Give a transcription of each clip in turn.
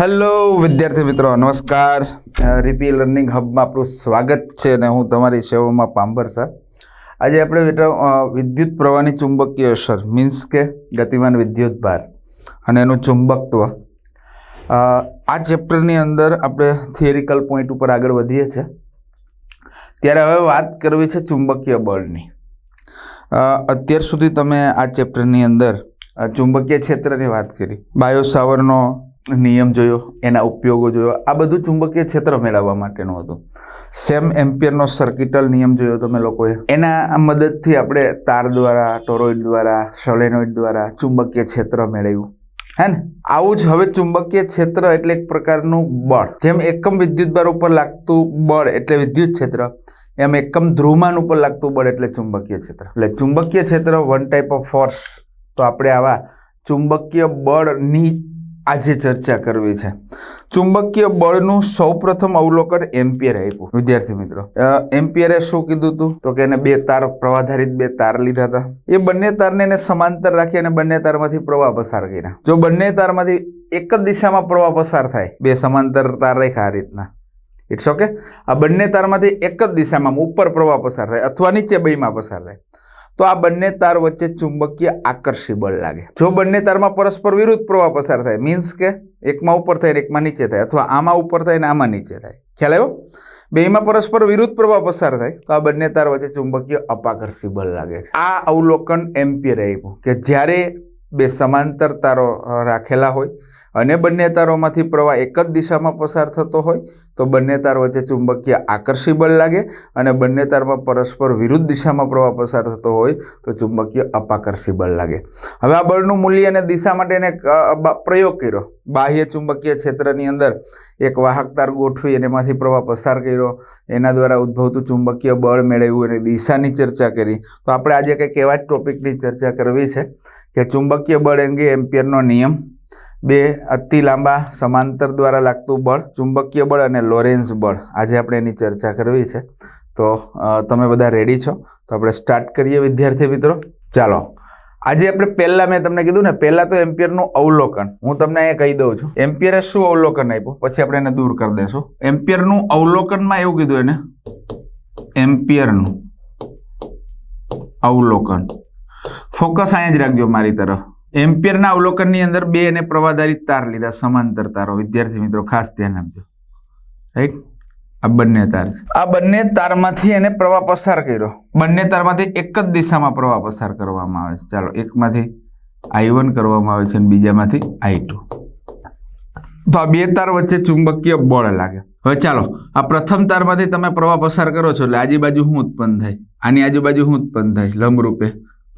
Hello વિદ્યાર્થી મિત્રો, નમસ્કાર. રીપી લર્નિંગ હબમાં આપણું સ્વાગત છે અને હું તમારી સેવામાં પાંભર સર. આજે આપણે બેટા વિદ્યુત પ્રવાહની ચુંબકીય અસર મીન્સ કે ગતિમાન વિદ્યુત ભાર અને એનું ચુંબકત્વ. આ ચેપ્ટરની અંદર આપણે થિયરિકલ પોઈન્ટ ઉપર આગળ વધીએ છીએ. ત્યારે હવે વાત કરવી છે ચુંબકીય બળની. અત્યાર સુધી તમે આ ચેપ્ટરની અંદર ચુંબકીય ક્ષેત્રની વાત કરી. બાયો સાવરનો નિયમ જોયો, એના ઉપયોગો જોયો, આ બધું ચુંબકીય ક્ષેત્ર મેળવવા માટેનું હતું. સેમ એમ્પિયરનો સર્કિટલ નિયમ જોયો તમે લોકોએ. એના મદદથી આપણે તાર દ્વારા, ટોરોઇડ દ્વારા, સોલેનોઇડ દ્વારા ચુંબકીય ક્ષેત્ર મેળવ્યું. હે ને? આવું જ હવે ચુંબકીય ક્ષેત્ર એટલે એક પ્રકારનું બળ. જેમ એકમ વિદ્યુતભાર ઉપર લાગતું બળ એટલે વિદ્યુત ક્ષેત્ર, એમ એકમ ધ્રુવમાન ઉપર લાગતું બળ એટલે ચુંબકીય ક્ષેત્ર. એટલે ચુંબકીય ક્ષેત્ર વન ટાઈપ ઓફ ફોર્સ તો આપણે આવા ચુંબકીય બળની આજે ચર્ચા કરવી છે. ચુંબકીય બળનું સૌપ્રથમ અવલોકન એમ્પિયર આપ્યું. વિદ્યાર્થી મિત્રો એમ્પિયરે શું કીધું હતું તો કે એને બે તાર પ્રવાધારિત બે તાર લીધા હતા. એ બંને તારને એને સમાંતર રાખી અને બંને તારમાંથી પ્રવાહ પસાર કર્યા. જો બંને તારમાંથી એક જ દિશામાં પ્રવાહ પસાર થાય, બે સમાંતર તાર રાખ્યા આ રીતના. ઇટ્સ ઓકે આ બંને તારમાંથી એક જ દિશામાં ઉપર પ્રવાહ પસાર થાય અથવા નીચે બેમાં પસાર થાય. તો આ બંને તાર વચ્ચે ચુંબકીય આકર્ષી બળ લાગે. જો બંને તારમાં પરસ્પર વિરુદ્ધ પ્રવાહ પસાર થાય મીન્સ કે એકમાં ઉપર થાય ને એકમાં નીચે થાય, અથવા આમાં ઉપર થાય ને આમાં નીચે થાય. ખ્યાલ આવ્યો? બેમાં પરસ્પર વિરુદ્ધ પ્રવાહ પસાર થાય, તો આ બંને તાર વચ્ચે ચુંબકીય અપાકર્ષી બળ લાગે છે. આ અવલોકન એમ્પિયર આપ્યું કે જ્યારે બે સમાંતર તારો રાખેલા હોય અને બંને તારોમાંથી પ્રવાહ એક જ દિશામાં પસાર થતો હોય, તો બંને તાર વચ્ચે ચુંબકીય આકર્ષી બળ લાગે અને બંને તારમાં પરસ્પર વિરુદ્ધ દિશામાં પ્રવાહ પસાર થતો હોય, તો ચુંબકીય અપાકર્ષી બળ લાગે. હવે આ બળનું મૂલ્ય અને દિશા માટે એને પ્રયોગ કર્યો. બાહ્ય ચુંબકીય ક્ષેત્રની અંદર એક વાહક તાર ગોઠવી અને એમાંથી પ્રવાહ પસાર કર્યો. એના દ્વારા ઉદ્ભવતું ચુંબકીય બળ મેળવ્યું અને દિશાની ચર્ચા કરી. તો આપણે આજે કંઈક એવા જ ટોપિકની ચર્ચા કરવી છે કે ચુંબકીય બળ અંગે એમ્પિયરનો નિયમ. બે, અતિ લાંબા સમાંતર દ્વારા લાગતું બળ, ચુંબકીય બળ અને લોરેન્સ બળ. આજે આપણે એની ચર્ચા કરવી છે. તો તમે બધા રેડી છો? તો આપણે સ્ટાર્ટ કરીએ વિદ્યાર્થી મિત્રો. ચાલો. આજે આપણે પહેલા મેં તમને કીધું ને, પહેલા તો એમ્પિયરનું અવલોકન. હું તમને અહીંયા કહી દઉં છું. એમ્પિયરે શું અવલોકન આપ્યું? પછી આપણે એને દૂર કરી દઈશું એમ્પિયરનું અવલોકનમાં એવું કીધું એને, એમ્પિયરનું અવલોકન. ફોકસ અહીંયા જ રાખજો મારી તરફ. એમ્પિયરના અવલોકનની અંદર બે અને પ્રવાધારિત તાર લીધા, સમાંતર તારો. વિદ્યાર્થી મિત્રો, ખાસ ધ્યાન આપજો. રાઈટ આ બંને તાર આ બંને તારમાંથી એને પ્રવાહ પસાર કર્યો. બંને તારમાંથી એક જ દિશામાં પ્રવાહ પસાર કરવામાં આવે છે. ચાલો એકમાંથી આઈ વન કરવામાં આવે છે અને બીજામાંથી આઈ ટુ. તો આ બે તાર વચ્ચે ચુંબકીય બળ લાગે. હવે ચાલો આ પ્રથમ તારમાંથી તમે પ્રવાહ પસાર કરો છો એટલે આજુબાજુ શું ઉત્પન્ન થાય. આની આજુબાજુ શું ઉત્પન્ન થાય લંબરૂપે.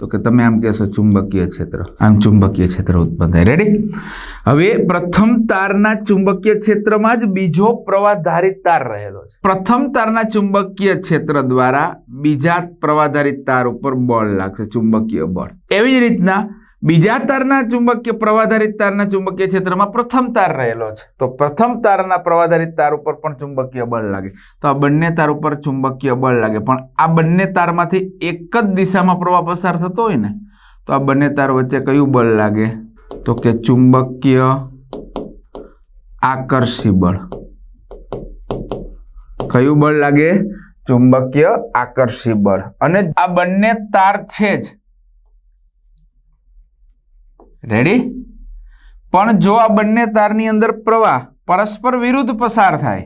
તો કે તમે આમ કહેશો ચુંબકીય ક્ષેત્ર. આમ ચુંબકીય ક્ષેત્ર ઉત્પન્ન થાય. રેડી હવે પ્રથમ તારના ચુંબકીય ક્ષેત્રમાં જ બીજો પ્રવાહધારિત તાર રહેલો છે. પ્રથમ તારના ચુંબકીય ક્ષેત્ર દ્વારા બીજા પ્રવાધારિત તાર ઉપર બળ લાગશે, ચુંબકીય બળ. એવી જ રીતના બીજા તારના ચુંબકીય પ્રવાધારિત તારના ચુંબકીય ક્ષેત્રમાં પ્રથમ તાર રહેલો છે. તો પ્રથમ તારના પ્રવાધારિત તાર ઉપર પણ ચુંબકીય બળ લાગે. તો આ બંને તાર ઉપર ચુંબકીય બળ લાગે. પણ આ બંને તારમાંથી એક જ દિશામાં પ્રવાહ પસાર થતો હોય ને, તો આ બંને તાર વચ્ચે કયું બળ લાગે? તો કે ચુંબકીય આકર્ષી બળ. કયું બળ લાગે? ચુંબકીય આકર્ષી બળ. અને આ બંને તાર છે જ. રેડી પણ જો આ બંને તારની અંદર પ્રવાહ પરસ્પર વિરુદ્ધ પસાર થાય,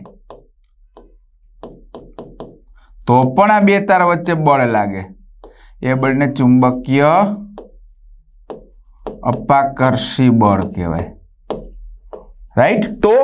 તો પણ આ બે તાર વચ્ચે બળ લાગે. એ બળને ચુંબકીય અપાકર્ષી બળ કહેવાય. રાઈટ તો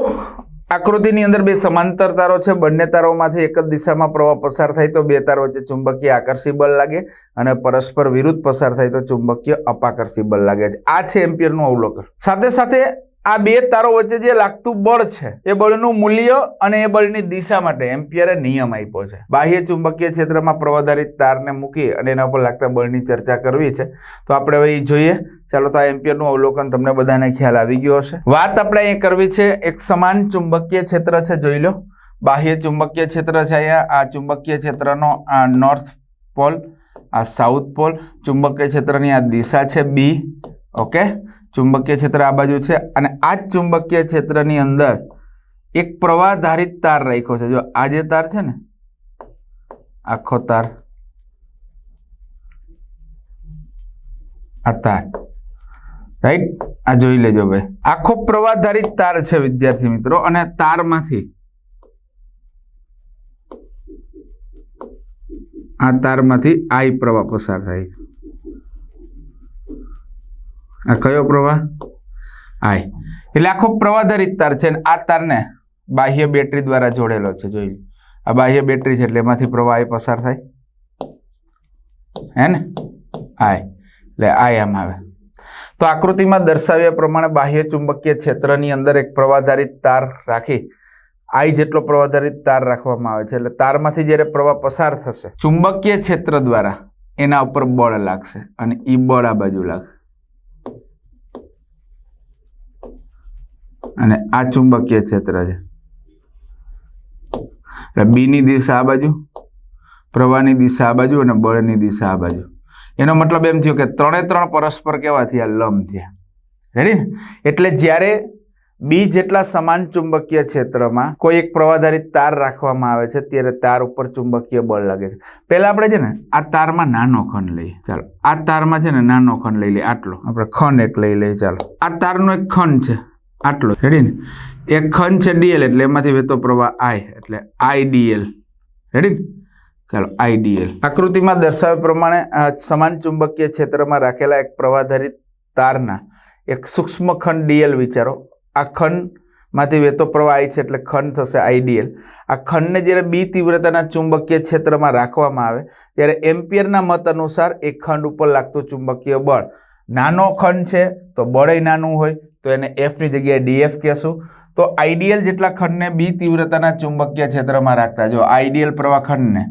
આકૃતિની અંદર બે સમાંતર તારો છે. બંને તારોમાંથી એક જ દિશામાં પ્રવાહ પસાર થાય તો બે તાર વચ્ચે ચુંબકીય આકર્ષી બળ લાગે અને પરસ્પર વિરુદ્ધ પસાર થાય તો ચુંબકીય અપાકર્ષી બળ લાગે છે. આ છે એમ્પિયરનું અવલોકન. સાથે સાથે આ બે તારો વચ્ચે જે લાગતું બળ છે, એ બળનું મૂલ્ય અને એ બળની દિશા માટે એમ્પિયરે નિયમ આપ્યો છે. બાહ્ય ચુંબકીય ક્ષેત્રમાં પ્રવાધારિત તારને મૂકી અને એના ઉપર લાગતા બળની ચર્ચા કરવી છે. તો આપણે હવે એ જોઈએ. ચાલો તો આ એમ્પિયરનું અવલોકન તમને બધાને ખ્યાલ આવી ગયો હશે. વાત આપણે એ કરવી છે, એક સમાન ચુંબકીય ક્ષેત્ર છે, જોઈ લો. બાહ્ય ચુંબકીય ક્ષેત્ર છે અહીંયા, આ ચુંબકીય ક્ષેત્રનો આ નોર્થ પોલ આ સાઉથ પોલ ચુંબકીય ક્ષેત્રની આ દિશા છે બી ઓકે? ચુંબકીય ક્ષેત્ર આ બાજુ છે અને આ જ ચુંબકીય ક્ષેત્રની અંદર એક પ્રવાહધારિત તાર રાખ્યો છે. જો આ જે તાર છે ને, આખો તાર, આ તાર. રાઈટ આ જોઈ લેજો ભાઈ. આખો પ્રવાહધારિત તાર છે વિદ્યાર્થી મિત્રો, અને તારમાંથી, આ તારમાંથી આઈ પ્રવાહ પસાર થાય છે. આ કયો પ્રવાહ? આઈ એટલે આખો પ્રવાહધારિત તાર છે આ તારને બાહ્ય બેટરી દ્વારા જોડેલો છે, જોઈ. આ બાહ્ય બેટરી છે એટલે એમાંથી પ્રવાહ આઈ પસાર થાય. હે ને? આઈ એટલે આઈ આમ આવે. તો આકૃતિમાં દર્શાવ્યા પ્રમાણે બાહ્ય ચુંબકીય ક્ષેત્રની અંદર એક પ્રવાહધારિત તાર રાખી આઈ જેટલો પ્રવાહધારિત તાર રાખવામાં આવે છે. એટલે તારમાંથી જ્યારે પ્રવાહ પસાર થશે, ચુંબકીય ક્ષેત્ર દ્વારા એના ઉપર બળ લાગશે અને એ બળ આ બાજુ લાગશે. અને આ ચુંબકીય ક્ષેત્ર છે. એટલે બીની દિશા આ બાજુ, પ્રવાહની દિશા આ બાજુ અને બળની દિશા આ બાજુ. એનો મતલબ એમ થયો કે ત્રણે ત્રણ પરસ્પર કેવા થયા લંબ થયા. રેડી ને એટલે જ્યારે બી જેટલા સમાન ચુંબકીય ક્ષેત્રમાં કોઈ એક પ્રવાહધારિત તાર રાખવામાં આવે છે, ત્યારે તાર ઉપર ચુંબકીય બળ લાગે છે. પહેલા આપણે છે ને આ તારમાં નાનો ખંડ લઈએ. ચાલો, આ તારમાં છે ને નાનો ખંડ લઈ લઈએ, આટલો. આપણે ખંડ એક લઈ લઈએ, ચાલો. આ તારનો એક ખંડ છે. આટલો રેડી ને? એક ખંડ છે ડીએલ એટલે એમાંથી વહેતો પ્રવાહ આઈ એટલે આઈડીએલ રેડી ને? ચાલો આઈડીએલ આકૃતિમાં દર્શાવ્યા પ્રમાણે સમાન ચુંબકીય ક્ષેત્રમાં રાખેલા એક પ્રવાહધારિત તારના એક સૂક્ષ્મ ખંડ ડીએલ વિચારો. આ ખંડમાંથી વહેતો પ્રવાહ આઈ છે એટલે ખંડ થશે આઈડીએલ આ ખંડને જ્યારે બી તીવ્રતાના ચુંબકીય ક્ષેત્રમાં રાખવામાં આવે, ત્યારે એમ્પિયરના મત અનુસાર એ ખંડ ઉપર લાગતું ચુંબકીય બળ નાનો ખંડ છે, તો બળય નાનું હોય, તો એને એફની જગ્યાએ ડીએફ કહેશું. તો આઈડિયલ જેટલા ખંડને બી તીવ્રતાના ચુંબકીય ક્ષેત્રમાં રાખતા, જો આઈડિયલ પ્રવાહ ખંડને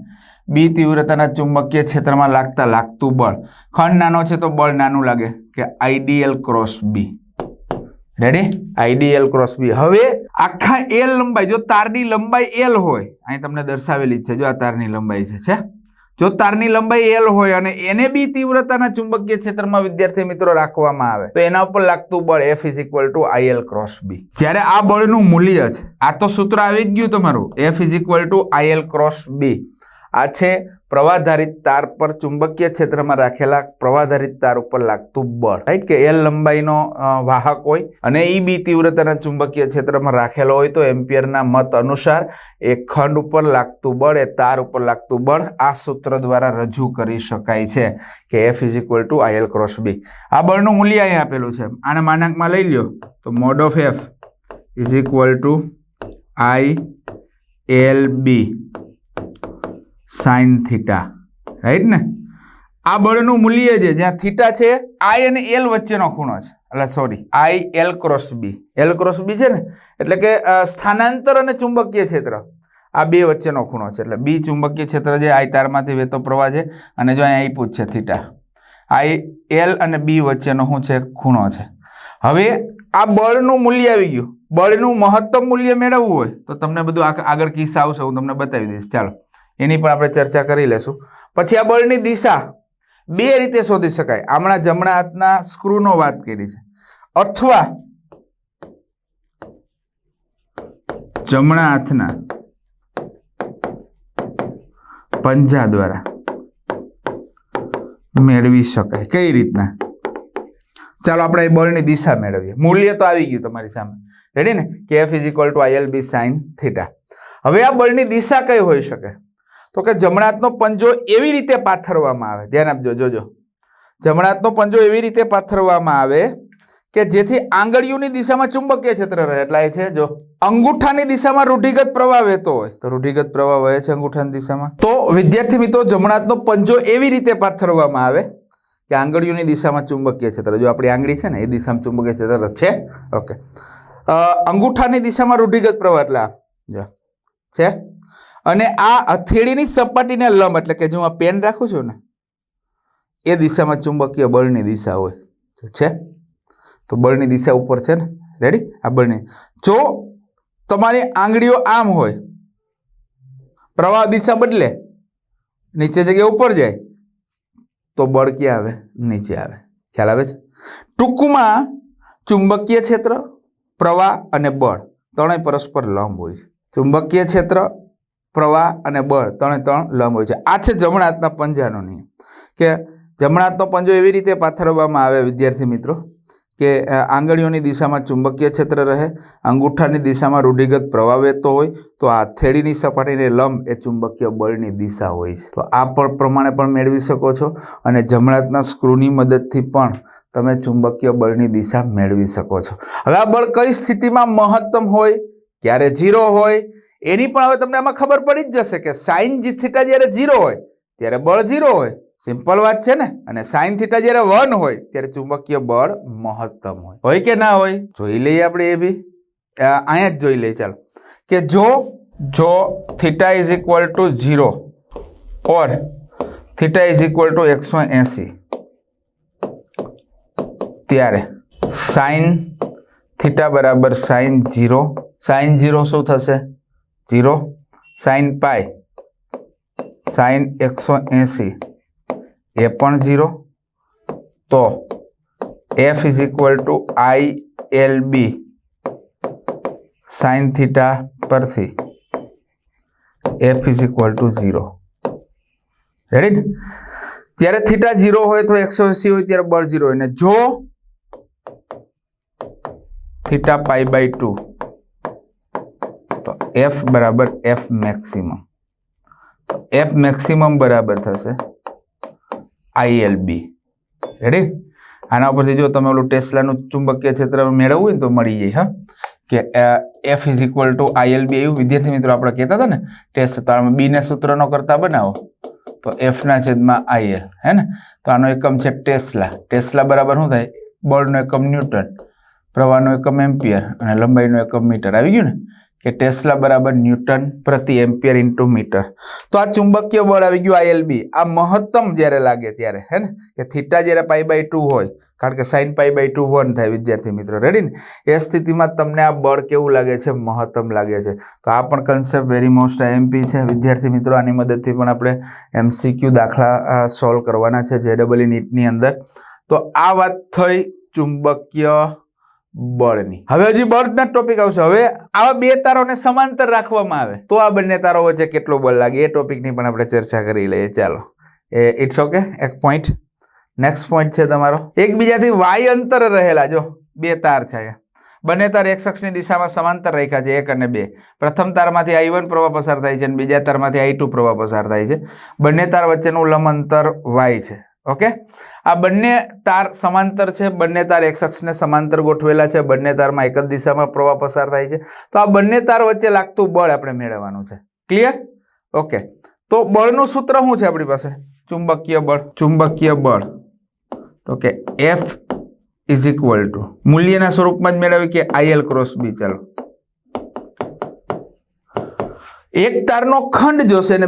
બી તીવ્રતાના ચુંબકીય ક્ષેત્રમાં લાગતા લાગતું બળ. ખંડ નાનો છે તો બળ નાનું લાગે, કે I D L cross B ready I D L cross B હવે આખા એલ લંબાઈ, જો તારની લંબાઈ એલ હોય, અહીં તમને દર્શાવેલી છે, જો આ તારની લંબાઈ છે. જો તારની લંબાઈ એલ હોય અને એને બી તીવ્રતાના ચુંબકીય ક્ષેત્રમાં વિદ્યાર્થી મિત્રો રાખવામાં આવે, તો એના ઉપર લાગતું બળ F is equal to I L cross B જ્યારે આ બળનું મૂલ્ય છે, આ તો સૂત્ર આવી જ ગયું તમારું F is equal to I L cross B આ છે પ્રવાહધારિત તાર પર ચુંબકીય ક્ષેત્રમાં રાખેલા પ્રવાહધારિત તાર ઉપર લાગતું બળ. રાઈટ? કે એલ લંબાઈનો વાહક હોય અને ઈ બી તીવ્રતાના ચુંબકીય ક્ષેત્રમાં રાખેલો હોય તો એમ્પિયરના મત અનુસાર એ ખંડ ઉપર લાગતું બળ, એ તાર ઉપર લાગતું બળ આ સૂત્ર દ્વારા રજૂ કરી શકાય છે કે F is equal to I L cross B આ બળનું મૂલ્ય અહીં આપેલું છે. આને માનાંકમાં લઈ લ્યો. તો mod of F is equal to I L B sine theta. Right ને? આ બળનું મૂલ્ય છે જ્યાં થીટા છે આઈ અને એલ વચ્ચેનો ખૂણો છે. એટલે sorry I L cross B L cross B છે ને? એટલે કે સ્થાનાંતર અને ચુંબકીય ક્ષેત્ર. આ બે વચ્ચેનો ખૂણો છે. એટલે બી ચુંબકીય ક્ષેત્ર છે આઈ તારમાંથી વહેતો પ્રવાહ છે, અને જો અહીંયા જ છે થીટા. આઈ એલ અને બી વચ્ચેનો શું છે? ખૂણો છે. હવે આ બળનું મૂલ્ય આવી ગયું. બળનું મહત્તમ મૂલ્ય મેળવવું હોય, તો તમને બધું આગળ કિસ્સા આવશે, હું તમને બતાવી દઈશ. ચાલો. એની પણ આપણે ચર્ચા કરી લેશું. પછી આ બળની દિશા બે રીતે શોધી શકાય. હમણાં જમણા હાથના સ્ક્રૂનો વાત કરી છે. અથવા જમણા હાથના પંજા દ્વારા મેળવી શકાય. કઈ રીતના? ચાલો આપણે એ બળની દિશા મેળવીએ. મૂલ્ય તો આવી ગયું તમારી સામે. રેડી ને? કે F is equal to I L B sine theta હવે આ બળની દિશા કઈ હોઈ શકે? તો કે જમણાતનો પંજો એવી રીતે પાથરવામાં આવે. ધ્યાન આપજો, જોજો. જમણાતનો પંજો એવી રીતે પાથરવામાં આવે કે જેથી આંગળીઓની દિશામાં ચુંબકીય ક્ષેત્ર રહે. એટલે એ છે, જો અંગૂઠાની દિશામાં રૂઢિગત પ્રવાહ વહેતો હોય. તો રૂઢિગત પ્રવાહ વહે છે અંગૂઠાની દિશામાં. તો વિદ્યાર્થી મિત્રો, જમણાતનો પંજો એવી રીતે પાથરવામાં આવે કે આંગળીઓની દિશામાં ચુંબકીય ક્ષેત્ર. જો આપણી આંગળી છે ને, એ દિશામાં ચુંબકીય ક્ષેત્ર છે. ઓકે. અંગૂઠાની દિશામાં રૂઢિગત પ્રવાહ, એટલે જો. છે? અને આ હથેળીની સપાટીને લંબ, એટલે કે જો હું આ પેન રાખું છું ને, એ દિશામાં ચુંબકીય બળની દિશા હોય. છે? તો બળની દિશા ઉપર છે ને? રેડી આ બળની. જો તમારી આંગળીઓ આમ હોય, પ્રવાહ દિશા બદલે, નીચે જગ્યાએ ઉપર જાય, તો બળ ક્યાં આવે? નીચે આવે. ખ્યાલ આવે છે? ટૂંકમાં ચુંબકીય ક્ષેત્ર, પ્રવાહ અને બળ, ત્રણેય પરસ્પર લંબ હોય છે. ચુંબકીય ક્ષેત્ર પ્રવાહ અને બળ ત્રણે ત્રણ લંબ હોય છે. આ છે જમણા હાથના પંજાનો નિયમ. કે જમણા હાથનો પંજો એવી રીતે પાથરવામાં આવે, વિદ્યાર્થી મિત્રો, કે આંગળીઓની દિશામાં ચુંબકીય ક્ષેત્ર રહે, અંગૂઠાની દિશામાં રૂઢિગત પ્રવાહ વહેતો હોય, તો આ હથેળીની સપાટીને લંબ એ ચુંબકીય બળની દિશા હોય છે. તો આ પણ પ્રમાણે પણ મેળવી શકો છો અને જમણા હાથના સ્ક્રૂની મદદથી પણ તમે ચુંબકીય બળની દિશા મેળવી શકો છો. હવે આ બળ કઈ સ્થિતિમાં મહત્તમ હોય, ક્યારે ઝીરો હોય એની પણ હવે તમને આમાં ખબર પડી જ જશે કે સાઇન થીટા જ્યારે ઝીરો હોય, ત્યારે બળ ઝીરો હોય. સિમ્પલ વાત છે ને? અને સાઇન થીટા જ્યારે વન હોય, ત્યારે ચુંબકીય બળ મહત્તમ હોય. હોય કે ના હોય? જોઈ લઈએ આપણે એ બી. અહીંયા જ જોઈ લઈએ, ચાલો. કે જો જો theta is equal to zero or theta is equal to એકસો એંસી, ત્યારે સાઇન થીટા બરાબર સાઇન ઝીરો સાઇન ઝીરો શું થશે? ઝીરો સાઇન પાય સાઇન એકસો એંસી. એ પણ ઝીરો. તો F is equal to I L B sine theta પરથી F is equal to zero. Ready જ્યારે થીટા ઝીરો હોય તો એકસો એંસી હોય, ત્યારે બળ ઝીરો હોય. ને જો theta pi by two F બરાબર એફ મેક્સિમમ એફ મેક્સિમમ બરાબર થશે આઈએલ બી રેડી આના ઉપરથી જો તમે ઓલું ટેસ્લાનું ચુંબકીય ક્ષેત્ર મેળવવું હોય ને તો મળી જાય, હા? કે F is equal to I L B એવું વિદ્યાર્થી મિત્રો આપણે કહેતા હતા ને, ટેસ્ટ તો આમાં બીને સૂત્રનો કરતા બનાવો. તો એફના છેદમાં આઈએલ હે ને? તો આનો એકમ છે ટેસ્લા. ટેસ્લા બરાબર શું થાય? બળનો એકમ ન્યૂટન, પ્રવાહનો એકમ એમ્પિયર અને લંબાઈનો એકમ મીટર. આવી ગયું ને? કે ટેસ્લા બરાબર ન્યૂટન પ્રતિ એમ્પિયર ઇન્ટુ મીટર તો આ ચુંબકીય બળ આવી ગયું આઈએલબી આ મહત્તમ જ્યારે લાગે ત્યારે, હે ને? કે થીટા જ્યારે પાઈ બાય ટુ હોય, કારણ કે sine pi by two one થાય, વિદ્યાર્થી મિત્રો. રેડી ને? એ સ્થિતિમાં તમને આ બળ કેવું લાગે છે? મહત્તમ લાગે છે. તો આ પણ કન્સેપ્ટ વેરી મોસ્ટ એમપી છે. વિદ્યાર્થી મિત્રો, આની મદદથી પણ આપણે એમસીક્યુ દાખલા સોલ્વ કરવાના છે જે ડબલ નીટની અંદર. તો આ વાત થઈ ચુંબકીય બળની. હવે હજી બળના ટોપિક આવશે. હવે આવા બે તારોને સમાંતર રાખવામાં આવે. તો આ બંને તારો વચ્ચે કેટલો બળ લાગે એ ટોપિકની પણ આપણે ચર્ચા કરી લઈએ. ચાલો. એ ઇટ્સ ઓકે એક પોઈન્ટ નેક્સ્ટ પોઈન્ટ છે તમારો. એકબીજાથી વાય અંતર રહેલા. જો, બે તાર છે બંને તાર એક શખ્સની દિશામાં સમાંતર રાખ્યા છે, એક અને બે. પ્રથમ તારમાંથી આઈ વન પ્રવાહ પસાર થાય છે અને બીજા તારમાંથી આઈ ટુ પ્રવાહ પસાર થાય છે. બંને તાર વચ્ચેનું લંબ અંતર વાય છે. ઓકે આ બંને તાર સમાંતર છે, બંને તાર એક અક્ષને સમાંતર ગોઠવેલા છે, બંને તારમાં એક જ દિશામાં પ્રવાહ પસાર થાય છે. તો આ બંને તાર વચ્ચે લાગતું બળ આપણે મેળવવાનું છે. ક્લિયર ઓકે તો બળનું સૂત્ર શું છે આપણી પાસે? ચુંબકીય બળ. ચુંબકીય બળ. તો કે એફ ઇઝ ઇક્વલ ટુ મૂલ્યના સ્વરૂપમાં જ મેળવી કે આઈએલ ક્રોસ બી ચાલો. એક તારનો ખંડ જોશે ને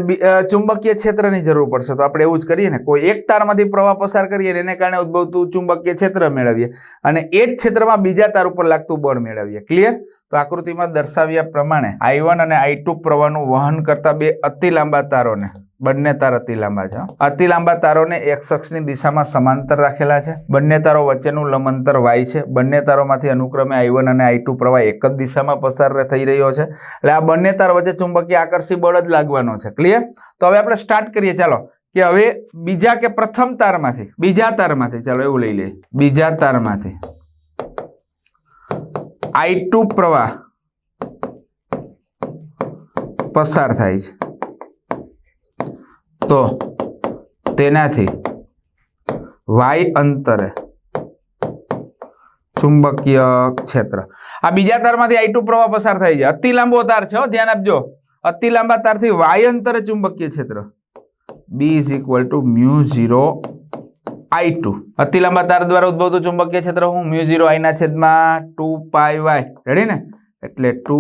ચુંબકીય ક્ષેત્રની જરૂર પડશે. તો આપણે એવું જ કરીએ ને, કોઈ એક તારમાંથી પ્રવાહ પસાર કરીએ ને એને કારણે ઉદ્ભવતું ચુંબકીય ક્ષેત્ર મેળવીએ અને એ જ ક્ષેત્રમાં બીજા તાર ઉપર લાગતું બળ મેળવીએ. ક્લિયર તો આકૃતિમાં દર્શાવ્યા પ્રમાણે આઈ અને આઈ પ્રવાહનું વહન કરતા બે અતિ લાંબા તારોને બંને તાર અતિ લાંબા છે. અતિ લાંબા તારોને એક શખ્સની દિશામાં સમાંતર રાખેલા છે. બંને તારો વચ્ચેનું લંબંતર વાય છે. બંને તારોમાંથી અનુક્રમે આઈ અને આઈ પ્રવાહ એક જ દિશામાં પસાર થઈ રહ્યો છે. એટલે આ બંને તાર વચ્ચે ચુંબકીય આકર્ષી બળ જ લાગવાનો છે. ક્લિયર તો હવે આપણે સ્ટાર્ટ કરીએ. ચાલો. કે હવે બીજા કે પ્રથમ તારમાંથી, બીજા તારમાંથી, ચાલો એવું લઈ લઈએ. બીજા તારમાંથી. આઈ પ્રવાહ પસાર થાય છે. તો તેનાથી વાય અંતરે ચુંબકીય ક્ષેત્ર. આ બીજા તારમાંથી આઈ ટુ પ્રવાહ પસાર થાય છે. અતિ લાંબો તાર છે ધ્યાન આપજો. અતિ લાંબા તારથી વાય અંતરે ચુંબકીય ક્ષેત્ર. B is equal to mu zero I two અતિ લાંબા તાર દ્વારા ઉદ્ભવતું ચુંબકીય ક્ષેત્ર હું? મ્યુ ઝીરો આઈના છેદમાં ટુ પાઈ વાય રેડી ને? એટલે ટુ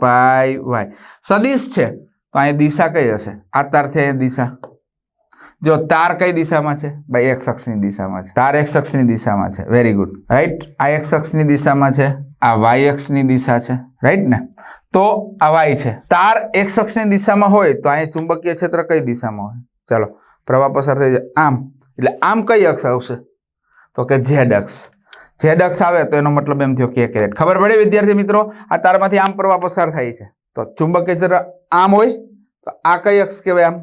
પાઈ વાય સદિશ છે. તો અહીંયા દિશા કઈ હશે? આ તારથી અહીંયા દિશા. જો તાર કઈ દિશામાં છે? ભાઈ એક શખ્સની દિશામાં છે. તાર એક શખ્સની દિશામાં છે. વેરી ગુડ રાઈટ આ એક શખ્સની દિશામાં છે. આ વાય અક્ષની દિશા છે. રાઈટ ને? તો આ વાય છે. તાર એક શખ્સની દિશામાં હોય તો અહીંયા ચુંબકીય ક્ષેત્ર કઈ દિશામાં હોય? ચાલો, પ્રવાહ પસાર થઈ જાય. આમ. એટલે આમ કઈ અક્ષ આવશે? તો કે ઝેડ અક્ષ. ઝેડ અક્ષ આવે તો એનો મતલબ એમ થયો કે કેરેટ ખબર પડે વિદ્યાર્થી મિત્રો? આ તારમાંથી આમ પ્રવાહ પસાર થાય છે. તો ચુંબકીય ક્ષેત્ર આમ હોય, તો આ કઈ અક્ષ કહેવાય આમ?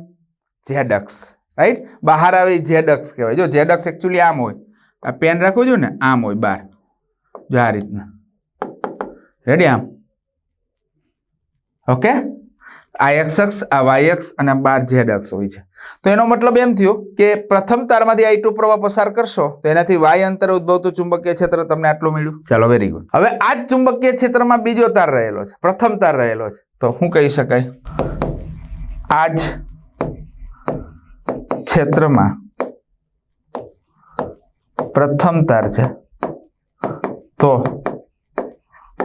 ઝેડ અક્ષ રાઈટ બહાર આવે ઝેડ અક્ષ કહેવાય. જો ઝેડ અક્ષ એકચ્યુઅલી આમ હોય આ પેન રાખવું છું ને, આમ હોય બહાર. જો આ રીતના. રેડી આમ? ઓકે આ એક્સ અક્ષ, આ વાય અક્ષ અને આ બાર ઝેડ અક્ષ હોય છે. તો એનો મતલબ એમ થયો કે પ્રથમ તારમાંથી આઈ ટુ પ્રવાહ પસાર કરશો તો એનાથી વાય અંતરે ઉદ્ભવતું ચુંબકીય ક્ષેત્ર તમને આટલું મળ્યું. ચાલો વેરી ગુડ હવે આ જ ચુંબકીય ક્ષેત્રમાં બીજો તાર રહેલો છે, પ્રથમ તાર રહેલો છે. તો શું કહી શકાય? આ જ ક્ષેત્રમાં પ્રથમ તાર છે. તો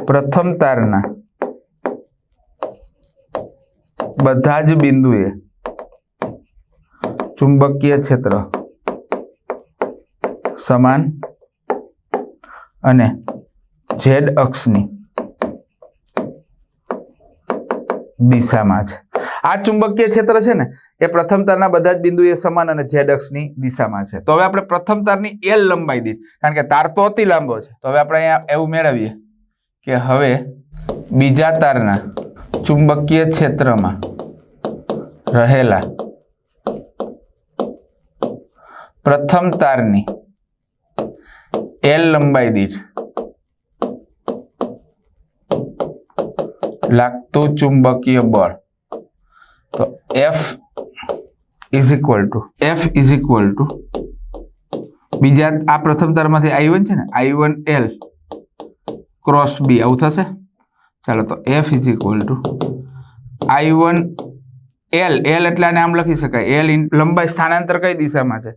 પ્રથમ તારના બધા જ બિંદુએ ચુંબકીય ક્ષેત્ર સમાન અને ઝેડ અક્ષની દિશામાં છે. આ ચુંબકીય ક્ષેત્ર છે ને, એ પ્રથમ તારના બધા જ બિંદુએ સમાન અને ઝેડ અક્ષની દિશામાં છે. તો હવે આપણે પ્રથમ તારની એલ લંબાઈ દીધી કારણ કે તાર તો અતિ લાંબો છે. તો હવે આપણે અહીંયા એવું મેળવીએ કે હવે બીજા તારના ચુંબકીય ક્ષેત્રમાં રહેલા પ્રથમ તારની એલ લંબાઈ દીઠ લાગતું ચુંબકીય બળ. તો F is equal to F is equal to બીજા આ પ્રથમ તારમાંથી આઈ વન છે ને I one L cross B આવું થશે? ચાલો તો F is equal to I one L L એટલે આને આમ લખી શકાય. એલ ઇન લંબાઈ સ્થાનાંતર કઈ દિશામાં છે?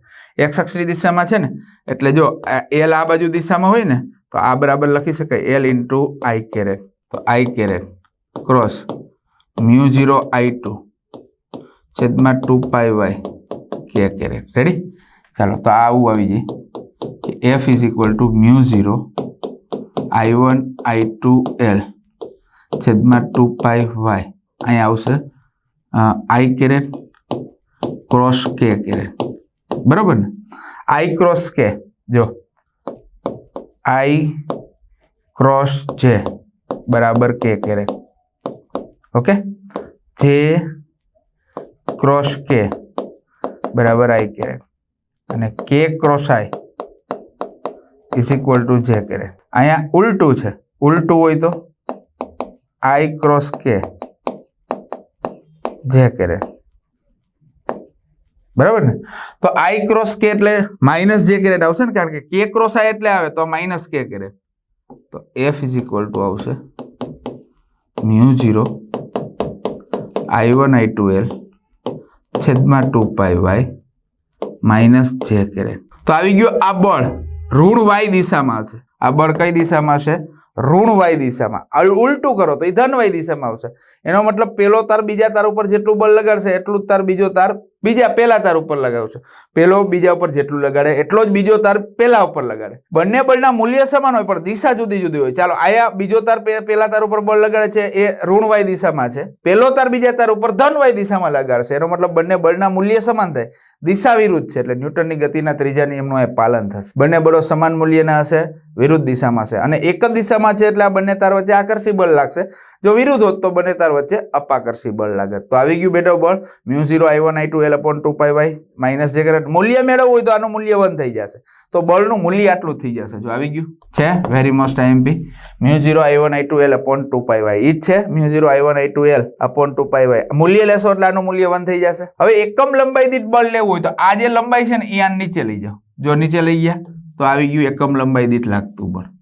એક્સ અક્ષની દિશામાં છે ને? એટલે જો એલ આ બાજુ દિશામાં હોય ને, તો આ બરાબર લખી શકાય. એલ ઇન્ટુ આઈ કેરેટ તો I caret cross mu zero I two છેદમાં two pi Y K caret ready ચાલો તો આવું આવી જઈએ કે F is equal to mu zero I one I two L છેદમાં ટુ પાઈ વાય. અહીંયા આવશે I caret cross K caret. બરાબર ને? આઈ ક્રોસ કે, જો. આઈ ક્રોસ જે, બરાબર કે કેરેટ. ઓકે? જે ક્રોસ કે, બરાબર આઈ કેરેટ. અને K cross I is equal to J caret. અહીંયા ઉલટું છે. ઉલટું હોય તો? આઈ ક્રોસ કે? જે કરે. બરાબર ને? તો આઈ ક્રોસ કે એટલે માઇનસ જે કેરેટ આવશે ને, કારણ કે કે ક્રોસ આઈ એટલે આવે, તો માઇનસ કે કેરેટ તો એફ ઇઝ ઇક્વલ ટુ આવશે mu zero I one, I two L છેદમાં two pi Y minus J caret તો આવી ગયો આ બળ. ઋણ વાય દિશામાં હશે. આ બળ કઈ દિશામાં છે ઋણ વાય દિશામાં ઉલટું કરો તો એ ધનવાય દિશામાં આવશે. એનો મતલબ પેલો તાર બીજા તાર ઉપર જેટલું બળ લગાડશે, એટલું જ તાર બીજો તાર બીજા પેલા તાર ઉપર લગાવશે. પેલો બીજા ઉપર જેટલું લગાડે, એટલો જ બીજો તાર પેલા ઉપર લગાડે. બંને બળના મૂલ્ય સમાન હોય, પણ દિશા જુદી જુદી હોય. ચાલો, આયા બીજો તાર પહેલા તાર ઉપર બળ લગાડે છે, એ ઋણ વાય દિશામાં છે. પેલો તાર બીજા તાર ઉપર ધન વાય દિશામાં લગાડશે. એનો મતલબ બંને બળના મૂલ્ય સમાન થાય. દિશા વિરુદ્ધ છે, એટલે ન્યૂટનની ગતિના ત્રીજા નિયમનું એ પાલન થશે. બંને બળો સમાન મૂલ્યના હશે, વિરુદ્ધ દિશામાં હશે. અને એક જ દિશામાં છે એટલે આ બંને તાર વચ્ચે આકર્ષી બળ લાગશે. જો વિરુદ્ધ હોત તો બંને તાર વચ્ચે અપાકર્ષી બળ લાગે. તો આવી ગયું બેટો બળ. Mu zero I one, I two, L upon two pi Y, minus J caret મૂલ્ય મેળવવું હોય તો આનું મૂલ્ય વન થઈ જશે. તો બળનું મૂલ્ય આટલું થઈ જશે. જો આવી ગયું. છે? Very most I M P mu zero I one, I two, L upon two pi Y. ઈ જ છે. Mu zero I one, I two, L upon two pi Y. મૂલ્ય લેશો એટલે આનું મૂલ્ય વન થઈ જશે. હવે એકમ લંબાઈ દીઠ બળ લેવું હોય તો આ જે લંબાઈ છે ને એ આ નીચે લઈ જાઓ. જો નીચે લઈ ગયા, તો આવી ગયું એકમ લંબાઈ દીઠ લાગતું બળ.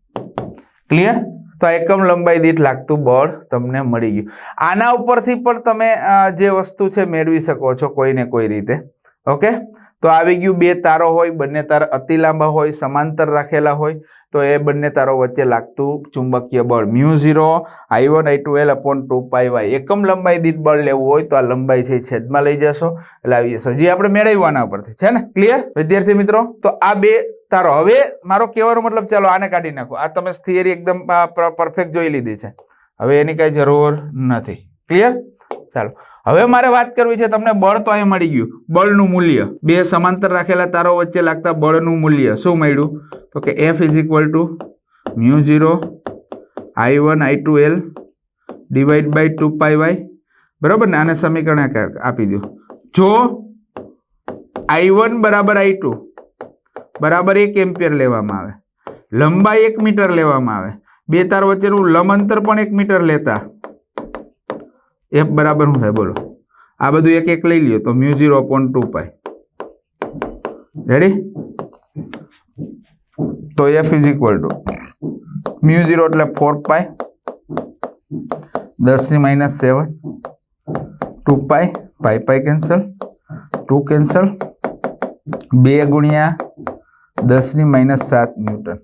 ક્લિયર તો આ એકમ લંબાઈ દીઠ લાગતું બળ તમને મળી ગયું. આના ઉપરથી પણ તમે જે વસ્તુ છે મેળવી શકો છો કોઈને કોઈ રીતે. ઓકે? તો આવી ગયું બે તારો હોય, બંને તાર અતિ લાંબા હોય, સમાંતર રાખેલા હોય, તો એ બંને તારો વચ્ચે લાગતું ચુંબકીય બળ. Mu zero, I one, I two L upon two pi Y. એકમ લંબાઈ દીઠ બળ લેવું હોય તો આ લંબાઈ છે છેદમાં લઈ જશો. એટલે આવી જશો. જે આપણે મેળવ્યું આના પરથી છે ને? ક્લિયર વિદ્યાર્થી મિત્રો, તો આ બે તારો, હવે મારો કહેવાનો મતલબ ચાલો આને કાઢી નાખો. આ તમે થિયરી એકદમ પરફેક્ટ જોઈ લીધી છે. હવે એની કાંઈ જરૂર નથી. ક્લિયર ચાલો. હવે મારે વાત કરવી છે, તમને બળ તો અહીં મળી ગયું. બળનું મૂલ્ય. બે સમાંતર રાખેલા તારો વચ્ચે લાગતા બળનું મૂલ્ય શું મળ્યું? તો કે F is equal to mu zero I one I two L divide by two pi Y બરાબર ને? આને સમીકરણ આપી દો. જો આઈ વન બરાબર આઈ ટુ બરાબર એક એમ્પિયર લેવામાં આવે. લંબાઈ એક મીટર લેવામાં આવે. બે તાર વચ્ચેનું લંબ અંતર પણ એક મીટર લેતા. એફ બરાબર શું થાય? બોલો. આ બધું એક એક લઈ લ્યો તો mu zero point two pi ready તો F is equal to mu zero એટલે ફોર પાય દસની minus seven. Two pi pi pi cancel. Two cancel. બે ગુણ્યા દસની માઇનસ સાત ન્યૂટન.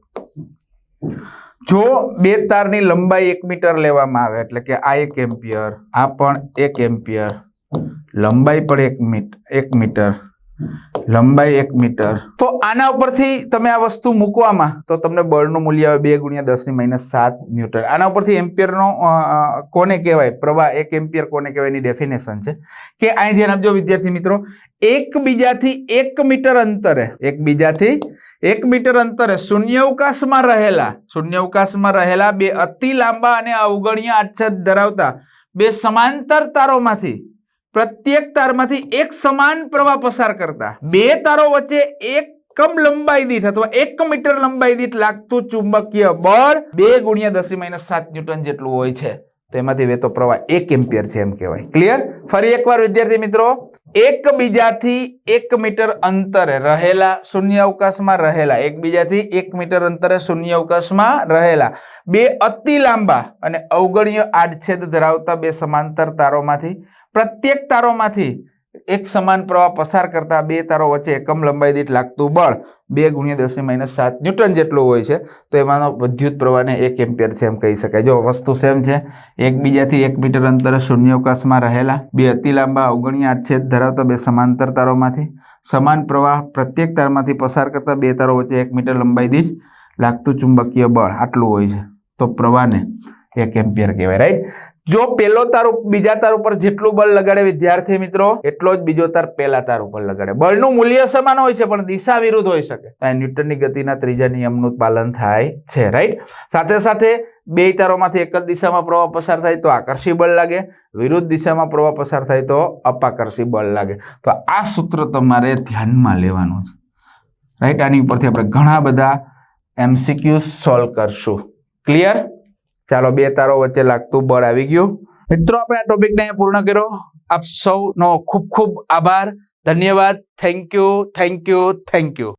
જો બે તારની લંબાઈ એક મીટર લેવામાં આવે, એટલે કે આ એક એમ્પિયર, આ પણ એક એમ્પિયર, લંબાઈ પણ એક મીટ, એક મીટર. લંબાઈ એક મીટર. તો આના ઉપરથી તમે આ વસ્તુ મૂકવામાં, તો તમને બળનું મૂલ્ય આવે બે ગુણ્યા દસની માઇનસ સાત ન્યૂટન. આના ઉપરથી એમ્પિયરનો કોને કહેવાય? પ્રવાહ એક એમ્પિયર કોને કહેવાય? એની ડેફિનેશન છે. કે અહીં ધ્યાન આપજો વિદ્યાર્થી મિત્રો, એકબીજાથી એક મીટર અંતરે, એકબીજાથી એક મીટર અંતરે શૂન્યવકાશમાં રહેલા શૂન્યવકાશમાં રહેલા બે અતિ લાંબા અને અવગણ્ય આચ્છાદ ધરાવતા બે સમાંતર તારોમાંથી પ્રત્યેક તારમાંથી એક સમાન પ્રવાહ પસાર કરતા. બે તારો વચ્ચે એક કમ લંબાઈ દીઠ અથવા એક મીટર લંબાઈ દીઠ લાગતું ચુંબકીય બળ બે ગુણ્યા દસ માઇનસ સાત ન્યૂટન જેટલું હોય છે. તેમાંથી વહેતો પ્રવાહ એક એમ્પિયર છે એમ કહેવાય. ક્લિયર ફરી એકવાર, વિદ્યાર્થી મિત્રો એકબીજાથી એક મીટર અંતરે રહેલા શૂન્ય અવકાશમાં રહેલા એકબીજાથી એક મીટર અંતરે શૂન્ય અવકાશમાં રહેલા, બે અતિ લાંબા અને અવગણ્ય આડછેદ ધરાવતા બે સમાંતર તારોમાંથી, પ્રત્યેક તારોમાંથી એક સમાન પ્રવાહ પસાર કરતા બે તારો વચ્ચે એકમ લંબાઈ દીઠ લાગતું બળ બે ગુણ્યા દસની માઇનસ સાત ન્યૂટન જેટલું હોય છે, તો એમાંનો વિદ્યુત પ્રવાહને એક એમ્પિયર છે એમ કહી શકાય. જો વસ્તુ સેમ છે, એકબીજાથી એક મીટર અંતરે શૂન્યાવકાશમાં રહેલા, બે અતિ લાંબા અવગણ્યા આડછેદ ધરાવતા બે સમાંતર તારોમાંથી, સમાન પ્રવાહ પ્રત્યેક તારમાંથી પસાર કરતા બે તારો વચ્ચે એક મીટર લંબાઈ દીઠ લાગતું ચુંબકીય બળ આટલું હોય છે. તો પ્રવાહને એક એમ્પિયર કહેવાય રાઈટ જો પેલો તાર બીજા તાર ઉપર જેટલું બળ લગાડે વિદ્યાર્થી મિત્રો, એટલો જ બીજો તાર પેલા તાર ઉપર લગાડે. બળનું મૂલ્ય સમાન હોય છે, પણ દિશા વિરુદ્ધ હોઈ શકે. આ ન્યૂટનની ગતિના ત્રીજા નિયમનું પાલન થાય છે રાઈટ સાથે સાથે બે તારોમાંથી એક જ દિશામાં પ્રવાહ પસાર થાય તો આકર્ષી બળ લાગે. વિરુદ્ધ દિશામાં પ્રવાહ પસાર થાય તો અપાકર્ષી બળ લાગે. તો આ સૂત્ર તમારે ધ્યાનમાં લેવાનું છે રાઈટ આની ઉપરથી આપણે ઘણા બધા એમસીક્યુ સોલ્વ કરશું. ક્લિયર ચાલો બે તારો વચ્ચે લાગતું બળ આવી ગયું. મિત્રો, આપણે આ ટોપિકને પૂર્ણ કર્યો. આપ સૌનો ખૂબ ખૂબ આભાર. ધન્યવાદ. Thank you thank you thank you